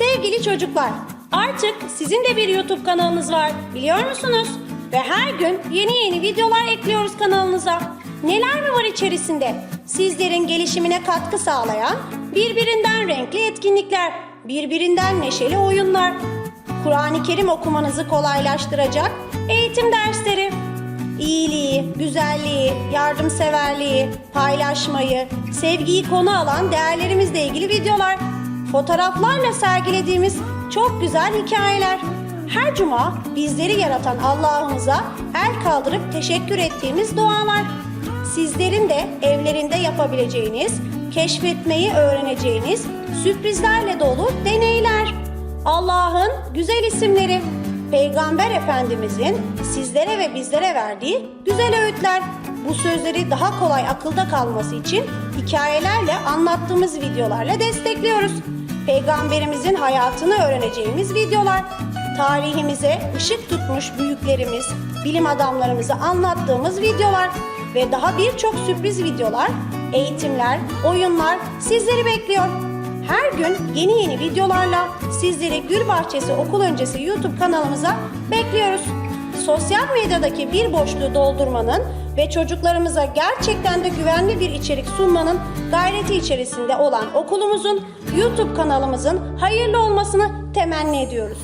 Sevgili çocuklar, artık sizin de bir YouTube kanalınız var. Biliyor musunuz? Ve her gün yeni yeni videolar ekliyoruz kanalınıza. Neler mi var içerisinde? Sizlerin gelişimine katkı sağlayan birbirinden renkli etkinlikler, birbirinden neşeli oyunlar, Kur'an-ı Kerim okumanızı kolaylaştıracak eğitim dersleri, iyiliği, güzelliği, yardımseverliği, paylaşmayı, sevgiyi konu alan değerlerimizle ilgili videolar, fotoğraflarla sergilediğimiz çok güzel hikayeler. Her cuma bizleri yaratan Allah'ımıza el kaldırıp teşekkür ettiğimiz dualar. Sizlerin de evlerinde yapabileceğiniz, keşfetmeyi öğreneceğiniz sürprizlerle dolu deneyler. Allah'ın güzel isimleri. Peygamber Efendimizin sizlere ve bizlere verdiği güzel öğütler. Bu sözleri daha kolay akılda kalması için hikayelerle anlattığımız videolarla destekliyoruz. Peygamberimizin hayatını öğreneceğimiz videolar. Tarihimize ışık tutmuş büyüklerimiz, bilim adamlarımızı anlattığımız videolar ve daha birçok sürpriz videolar, eğitimler, oyunlar sizleri bekliyor. Her gün yeni yeni videolarla sizleri Gül Bahçesi Okul Öncesi YouTube kanalımıza bekliyoruz. Sosyal medyadaki bir boşluğu doldurmanın ve çocuklarımıza gerçekten de güvenli bir içerik sunmanın gayreti içerisinde olan okulumuzun YouTube kanalımızın hayırlı olmasını temenni ediyoruz.